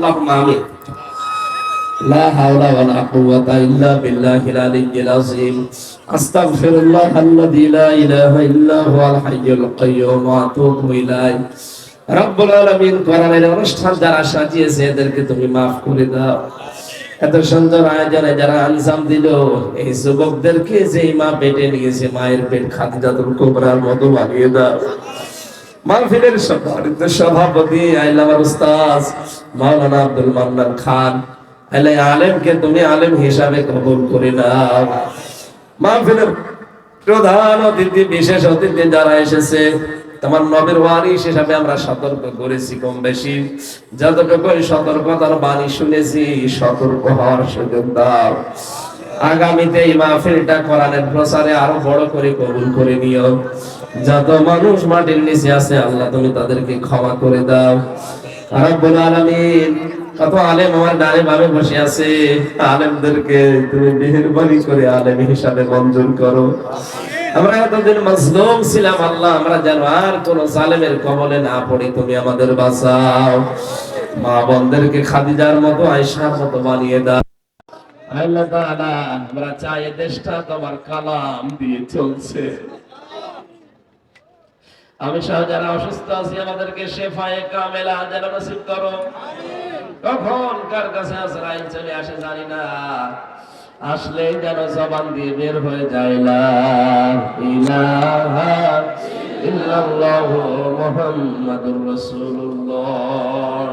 আল্লাহুম্মা আমিন। লা হাওলা কুওয়াতা ইল্লা বিল্লাহিল আলিয়্যিল আযীম। আস্তাগফিরুল্লাহ আল্লাযী লা ইলাহা ইল্লা হুয়াল হাইয়্যুল কাইয়্যুম ওয়া আতুবু ইলাইহি। রব্বুল আলামিন কোরআনের অনুষ্ঠান যারা সাজিয়েছে, এদেরকে তুমি মাফ করে দাও। এত সুন্দর আয়োজনে যারা আনসাম দিল, এই যুবকদেরকে যে মা পেটে নিয়েছে, মায়ের পেট খাদিজাতুল কোবরার মতো বানিয়ে দাও। মাহফিলের সম্মানিত সভাপতি আইলামার উস্তাদ মাওলানা আব্দুল মান্নান খান। আইলাই আলেমকে তুমি আলেম হিসাবে কবুল করে নাও। মাহফিলের প্রধান অতিথি, বিশেষ অতিথি যারা এসেছে, তোমার নবীর ওয়ারিস হিসাবে আমরা সতর্ক করেছি কম বেশি। যতটুকু সতর্কতার বাণী শুনেছি, সতর্ক হওয়ার সুযোগ দাও। আগামীতে এই মাহফিলটা কোরআনের প্রচারে আরও বড় করে কবুল করে নিও। যত মানুষ মাটির নিচে আছে, আল্লাহ তুমি তাদেরকে ক্ষমা করে দাও। রব্বুল আলামিন, কত আলেম আমার ডানে বামে বসে আছে। আলেমদেরকে তুমি মেহেরবানি করে আলেম হিসাবে মঞ্জুর করো। আমরা এতদিন মজলুম ছিলাম, আল্লাহ, আমরা যেন আর কোন জালেমের কবলে না পড়ি, তুমি আমাদের বাঁচাও। মা বোনদেরকে খাদিজার মতো আয়সার মতো বানিয়ে দাও। আল্লাহ তাআলা, আমরা চাই দেশটা তোমার কালাম দিয়ে চলছে। আমি সহ যারা অসুস্থ আছি, আমাদেরকে শেফায়ে কামেলা যেন নসিব করো। কখন কার কাছে আজরাইল চলে আসে জানি না। আসলে যেন জবান দিয়ে বের হয়ে যায় না ইলাহা ইল্লাল্লাহু মুহাম্মাদুর রাসূলুল্লাহ।